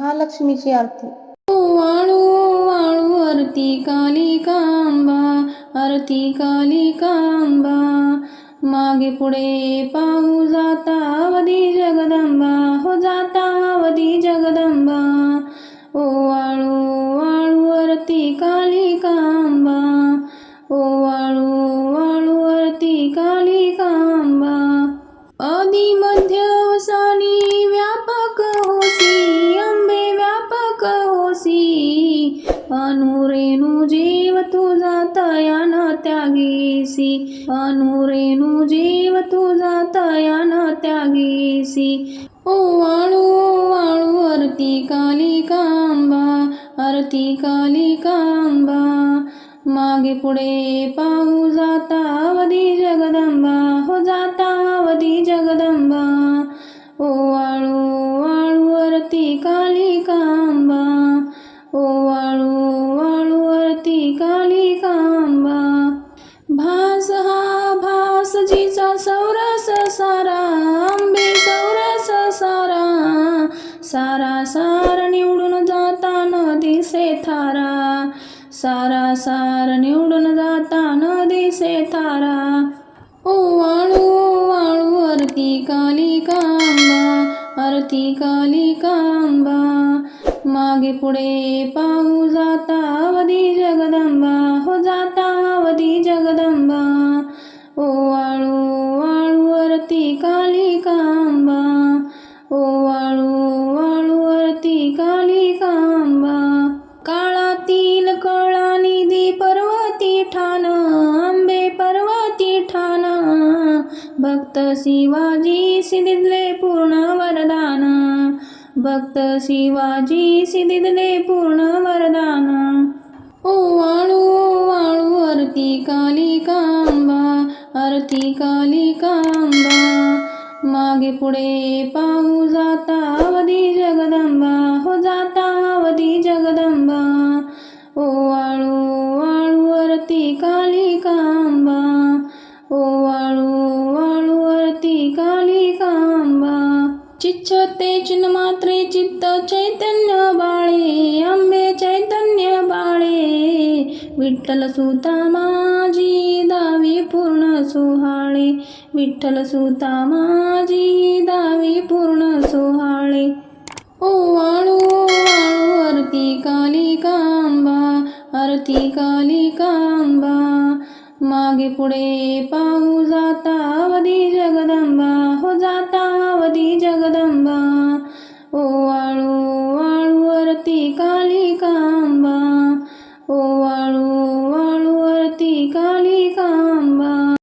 महालक्ष्मीची आरती. वाळू वाळू आरती काली कांबा आरती काली कांबा. मागे पुढे पाहू जाता अवधी अनुरेणू जीव तुझा तयान त्यागीसी. अनुरेणू जीव तुझा तयान त्यागीसी. ओ वाळू वाळू आरती कालिकांबा आरती कालिकांबा मागे पुढे पाहू जाता अवधी कालिकांबा भास हा भास जीचा सौरस सारा आंबे सौरस सारा. सारा सार निवडून जाताना दिसे थारा. सारा सार निवडून जाताना दिसे थारा. ओ वाळू वाळू आरती अरती काली कांबा. मागे पुढे पाहू जाता अवधी जगदा. वाळू काली कांबा ओ वाळू वाळू आरती कालिकांबा काळातील कळा निधी पर्वती ठाण आंबे पर्वती ठाण. भक्त शिवाजी सिद्धिले पूर्ण वरदान. भक्त शिवाजी सिद्धिले पूर्ण वरदान. ओ वाळू वाळू आरती कालिकांबा आरती काली मागे पुढे पाहू जाता अवधी जगदंबा हो जाता अवधी जगदंबा. ओ वाळू वाळू काली कांबा. ओ वाळू वाळू काली कांबा. चिच्छते चिन्मात्रे चित्त चैतन्य बाळे. आंबे चैतन्य विठ्ठल सुता माझी दावी पूर्ण सुहाळे. विठ्ठल सुता माझी दावी पूर्ण सुहाळे. ओ वाळू वाळू आरती कालिकांबा आरती कालिकांबा मागे पुढे पाहू जाता अवधी जगदंबा हो जाता अवधी जगदंबा.